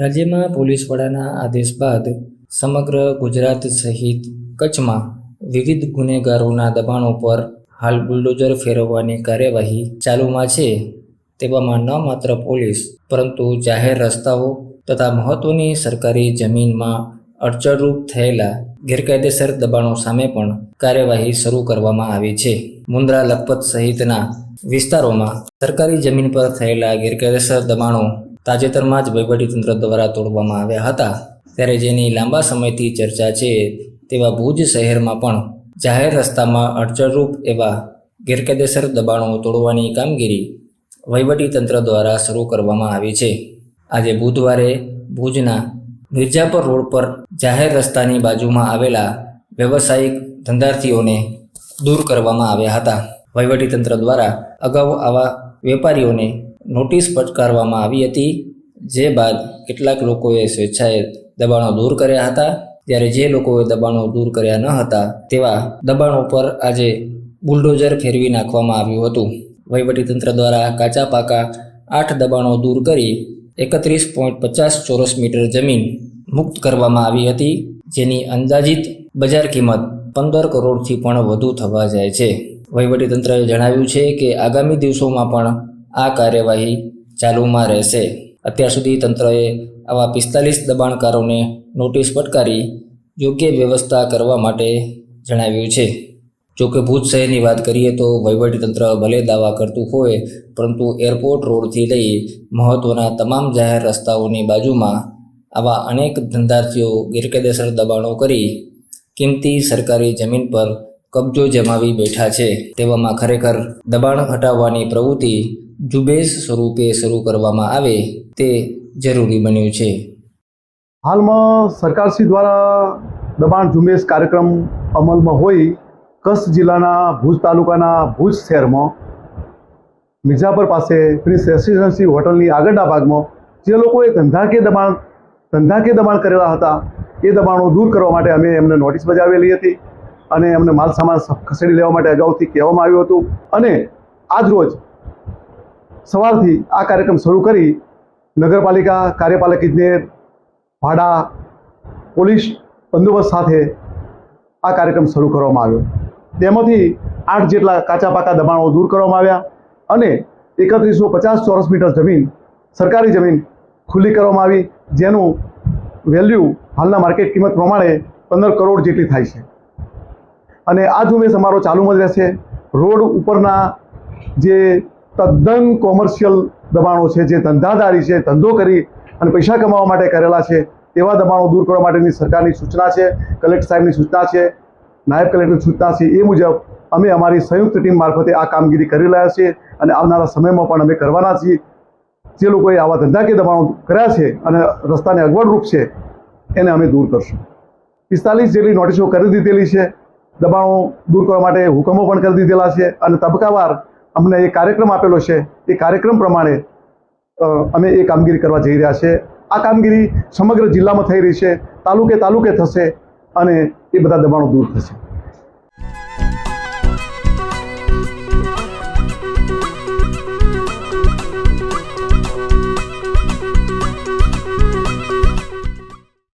રાજ્યમાં પોલીસ વડાના આદેશ બાદ સમગ્ર ગુજરાત સહિત કચ્છમાં વિવિધ ગુનેગારોના દબાણો પર હાલ બુલડોઝર ફેરવવાની કાર્યવાહી ચાલુમાં છે. તેવામાં ન માત્ર પોલીસ, પરંતુ જાહેર રસ્તાઓ તથા મહત્વની સરકારી જમીનમાં અડચણરૂપ થયેલા ગેરકાયદેસર દબાણો સામે પણ કાર્યવાહી શરૂ કરવામાં આવી છે. મુન્દ્રા લખપત સહિતના વિસ્તારોમાં સરકારી જમીન પર થયેલા ગેરકાયદેસર દબાણો તાજેતરમાં જ વહીવટીતંત્ર દ્વારા તોડવામાં આવ્યા હતા. ત્યારે જેની લાંબા સમયથી ચર્ચા છે તેવા ભુજ શહેરમાં પણ જાહેર રસ્તામાં અડચણરૂપ એવા ગેરકાયદેસર દબાણો તોડવાની કામગીરી વહીવટીતંત્ર દ્વારા શરૂ કરવામાં આવી છે. આજે બુધવારે ભુજના મિર્જાપર રોડ પર જાહેર રસ્તાની બાજુમાં આવેલા વ્યવસાયિક ધંધાર્થીઓને દૂર કરવામાં આવ્યા હતા. વહીવટીતંત્ર દ્વારા અગાઉ આવા વેપારીઓને નોટિસ ફટકારવામાં આવી હતી, જે બાદ કેટલાક લોકોએ સ્વેચ્છાએ દબાણો દૂર કર્યા હતા. ત્યારે જે લોકોએ દબાણો દૂર કર્યા ન હતા, તેવા દબાણો પર આજે બુલડોઝર ફેરવી નાખવામાં આવ્યું હતું. વહીવટીતંત્ર દ્વારા કાચા પાકા આઠ દબાણો દૂર કરી એકત્રીસ પોઈન્ટ પચાસ ચોરસ મીટર જમીન મુક્ત કરવામાં આવી હતી, જેની અંદાજિત બજાર કિંમત પંદર કરોડથી પણ વધુ થવા જાય છે. વહીવટીતંત્રએ જણાવ્યું છે કે આગામી દિવસોમાં પણ આ કાર્યવાહી ચાલુમાં રહેશે. અત્યાર સુધી તંત્રએ આવા પિસ્તાલીસ દબાણકારોને નોટિસ ફટકારી યોગ્ય વ્યવસ્થા કરવા માટે જણાવ્યું છે. જોકે ભુજ શહેરની વાત કરીએ તો વહીવટીતંત્ર ભલે દાવા કરતું હોય, પરંતુ એરપોર્ટ રોડથી લઈ મહત્ત્વના તમામ જાહેર રસ્તાઓની બાજુમાં આવા અનેક ધંધાર્થીઓ ગેરકાયદેસર દબાણો કરી કિંમતી સરકારી જમીન પર કબજો જમાવી બેઠા છે. તેવામાં ખરેખર દબાણ હટાવવાની પ્રવૃત્તિ ઝુંબેશ સ્વરૂપે શરૂ કરવામાં આવે તે જરૂરી બન્યું છે. હાલમાં સરકારશ્રી દ્વારા દબાણ ઝુંબેશ કાર્યક્રમ અમલમાં હોય કચ્છ જિલ્લાના ભુજ તાલુકાના ભુજ શહેરમાં, મિર્ઝાપર પાસે પ્રિન્સ રેસિડેન્સી હોટલની આગળના ભાગમાં જે લોકોએ ધંધાકીય દબાણ ધંધાકીય દબાણ કરેલા હતા, એ દબાણો દૂર કરવા માટે અમે એમને નોટિસ બજાવેલી હતી અને એમને માલ સામાન ખસેડી લેવા માટે અગાઉથી કહેવામાં આવ્યું હતું. અને આજ રોજ સવારથી આ કાર્યક્રમ શરૂ કરી નગરપાલિકા કાર્યપાલક ઇજનેર, ભાડા, પોલીસ બંદોબસ્ત સાથે આ કાર્યક્રમ શરૂ કરવામાં આવ્યો. તેમાંથી આઠ જેટલા કાચા પાકા દબાણો દૂર કરવામાં આવ્યા અને એકત્રીસો પચાસ ચોરસ મીટર જમીન સરકારી જમીન ખુલ્લી કરવામાં આવી, જેનું વેલ્યુ હાલના માર્કેટ કિંમત પ્રમાણે પંદર કરોડ જેટલી થાય છે. અને આ ઝુંબેશ અમારો ચાલુમાં જ રહેશે. રોડ ઉપરના જે તદ્દન કોમર્શિયલ દબાણો છે, જે ધંધાદારી છે, ધંધો કરી અને પૈસા કમાવા માટે કરેલા છે, તેવા દબાણો દૂર કરવા માટેની સરકારની સૂચના છે, કલેક્ટર સાહેબની સૂચના છે, નાયબ કલેક્ટરની સૂચના છે, એ મુજબ અમે અમારી સંયુક્ત ટીમ મારફતે આ કામગીરી કરી રહ્યા છીએ અને આવનારા સમયમાં પણ અમે કરવાના છીએ. જે લોકોએ આવા ધંધાકીય દબાણો કર્યા છે અને રસ્તાને અગવડરૂપ છે, એને અમે દૂર કરશું. પિસ્તાલીસ જેટલી નોટિસો કરી દીધેલી છે, દબાણો દૂર કરવા માટે હુકમો પણ કરી દીધેલા છે અને તબક્કાવાર અમને એ કાર્યક્રમ આપેલો છે. એ કાર્યક્રમ પ્રમાણે અમે એ કામગીરી કરવા જઈ રહ્યા છે. આ કામગીરી સમગ્ર જિલ્લામાં થઈ રહી છે. તાલુકે તાલુકે થશે અને એ બધા દબાણો દૂર થશે.